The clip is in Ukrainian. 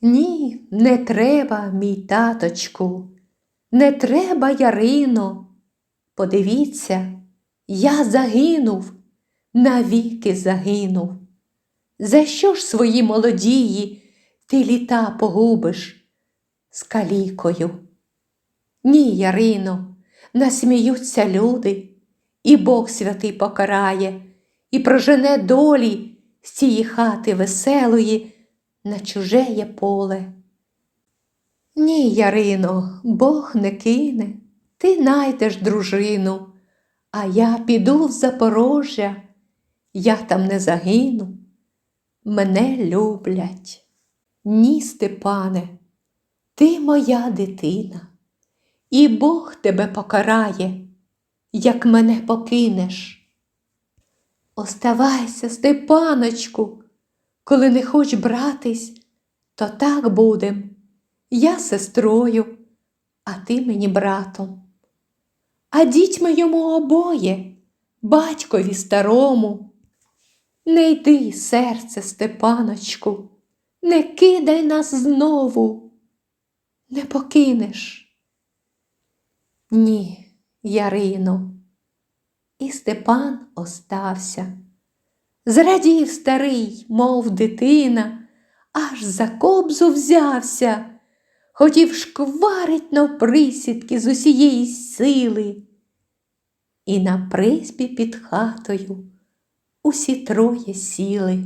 Ні, не треба, мій таточку, не треба, Ярино. Подивіться, я загинув, навіки загинув. За що ж свої молодії ти літа погубиш з калікою? Ні, Ярино, насміються люди, і Бог святий покарає, і прожене долі з цієї хати веселої на чужеє поле. Ні, Ярино, Бог не кине, ти найдеш дружину, а я піду в Запорожжя, я там не загину. Мене люблять. Ні, Степане, ти моя дитина, і Бог тебе покарає, як мене покинеш. Оставайся, Степаночку, коли не хоч братись, то так будем. Я сестрою, а ти мені братом. А дітьми йому обоє, батькові старому. Не йди, серце, Степаночку, не кидай нас знову, не покинеш. Ні, Ярино. І Степан остався. Зрадів старий, мов дитина, аж за кобзу взявся, хотів шкварить на присідки з усієї сили. І на приспі під хатою усі троє сіли.